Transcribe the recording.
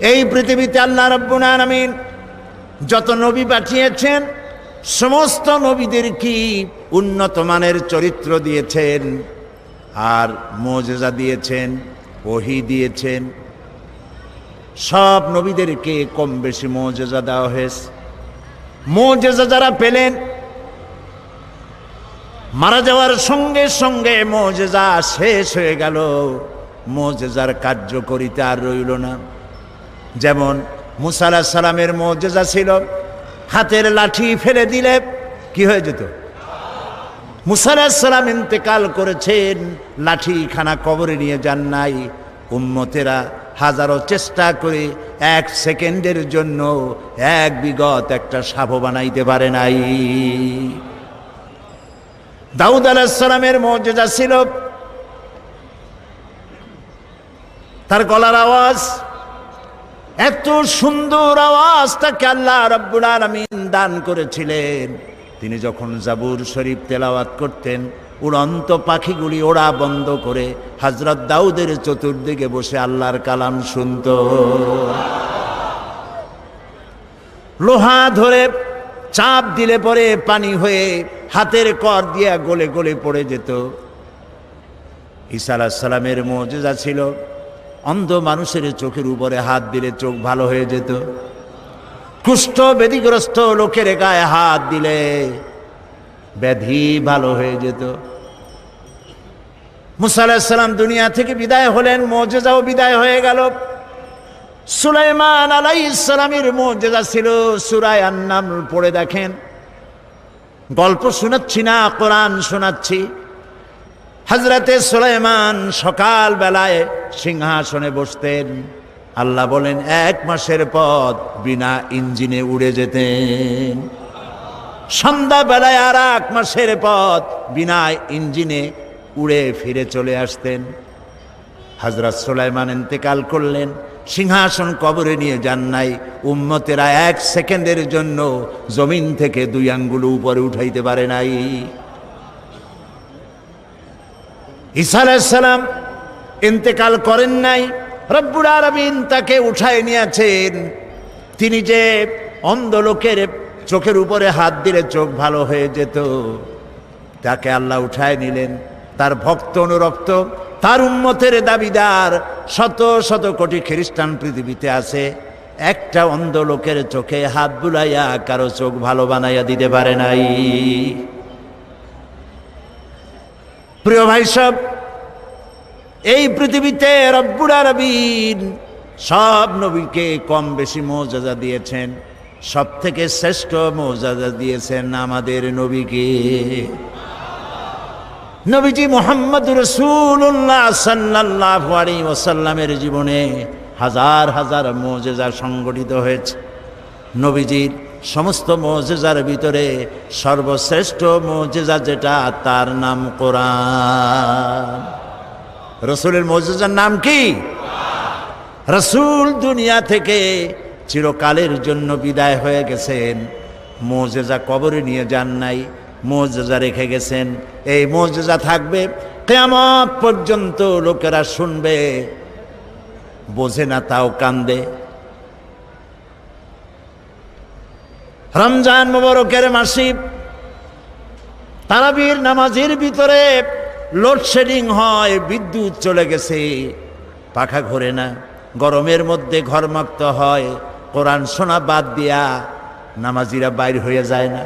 এই পৃথিবীতে আল্লাহ রব্বুল আলামিন যত নবী পাঠিয়েছেন, সমস্ত নবীদের কি উন্নত মানের চরিত্র দিয়েছেন? আর মোজেজা দিয়েছেন, ওহি দিয়েছেন। সব নবীদেরকে কম বেশি মোজেজা দেওয়া হয়েছে। মোজেজা যারা পেলেন, মারা যাওয়ার সঙ্গে সঙ্গে মোজেজা শেষ হয়ে গেল। মোজেজার কার্যকরিতা আর রইল না। যেমন মুসাল্লাহ সালামের মোজেজা ছিল, হাতের লাঠি ফেলে দিলে কি হয়ে যেত? মুসাল্লাহ সালাম ইন্তেকাল করেছেন লাঠি খানা কবরে নিয়ে যান নাই। উম্মতেরা হাজারো চেষ্টা করে এক সেকেন্ডের জন্য এক বিগত একটা সাপ বানাইতে পারে নাই। দাউদ আলাহিসাল্লামের মর্যাদা ছিল, তার গলার আওয়াজ এত সুন্দর আওয়াজ তাকে আল্লাহ রব্বুল আলমিন দান করেছিলেন। তিনি যখন জাবুর শরীফ তেলাওয়াত করতেন, উড়ন্ত পাখিগুলি ওড়া বন্ধ করে হজরত দাউদের চতুর্দিকে বসে আল্লাহর কালাম শুনত। লোহা ধরে চাপ দিলে পরে পানি হয়ে হাতের কর দিয়া গলে গলে পড়ে যেত। ঈসা সালামের মজেজা ছিল। অন্ধ মানুষের চোখের উপরে হাত দিলে চোখ ভালো হয়ে যেত। কুষ্ঠ ব্যাধিগ্রস্ত লোকের গায়ে হাত দিলে ব্যাধি ভালো হয়ে যেত। মুসা আলাহিসাল্লাম দুনিয়া থেকে বিদায় হলেন, মজেজাও বিদায় হয়ে গেল। সুলাইমান আলাই ইসলামের মর্যাদা ছিল সুরায় আন্নাম পড়ে দেখেন। গল্প শোনাচ্ছি না, কোরআন শোনাচ্ছি। হজরতে সুলাইমান সকাল বেলায় সিংহাসনে বসতেন। আল্লাহ বলেন, এক মাসের পথ বিনা ইঞ্জিনে উড়ে যেতেন। সন্ধ্যা বেলায় আর এক মাসের পথ বিনা ইঞ্জিনে উড়ে ফিরে চলে আসতেন। হজরত সুলাইমান ইন্তেকাল করলেন। সিংহাসন কবরে নিয়ে যান নাই। উম্মতেরা এক সেকেন্ডের জন্য জমিন থেকে দুই আঙ্গুল উপরে উঠাইতে পারে নাই। ঈসা আলাইসালাম ইন্তেকাল করেন নাই। রব্বুল আরবিন তাকে উঠায় নিয়েছেন। তিনি যে অন্ধ লোকের চোখের উপরে হাত দিলে চোখ ভালো হয়ে যেত, তাকে আল্লাহ উঠায় নিলেন। তার ভক্ত অনুরক্ত, তার উন্মতের দাবিদার শত শত কোটি খ্রিস্টান পৃথিবীতে আছে। একটা অন্ধ লোকের চোখে হাত বুলাইয়া কারও চোখ ভালো বানাইয়া দিতে পারে নাই। প্রিয় ভাই সব এই পৃথিবীতে রব্বুর আরবিন সব নবীকে কম বেশি মর্যাদা দিয়েছেন সব থেকে শ্রেষ্ঠ মর্যাদা দিয়েছেন আমাদের নবীকে। নবীজি মোহাম্মদ রসুল্লাহ সাল্লাহ ওসাল্লামের জীবনে হাজার হাজার মজেজা সংগঠিত হয়েছে। নবীজির সমস্ত মজেজার ভিতরে সর্বশ্রেষ্ঠ মজেজা যেটা, তার নাম কোরআন। রসুলের মজেজার নাম কি? রসুল দুনিয়া থেকে চিরকালের জন্য বিদায় হয়ে গেছেন। মোজেজা কবরে নিয়ে যান নাই, মোজেজা রেখে গেছেন। এই মোজেজা থাকবে কেমন পর্যন্ত লোকেরা শুনবে, বোঝে না তাও কান্দে। রমজান মোবারকের মাসিব তারাবির নামাজের ভিতরে লোডশেডিং হয়, বিদ্যুৎ চলে গেছে। পাখা ঘোরে না, গরমের মধ্যে ঘরমাক্ত হয়, কোরআন শোনা বাদ দিয়া নামাজিরা বাইর হয়ে যায় না।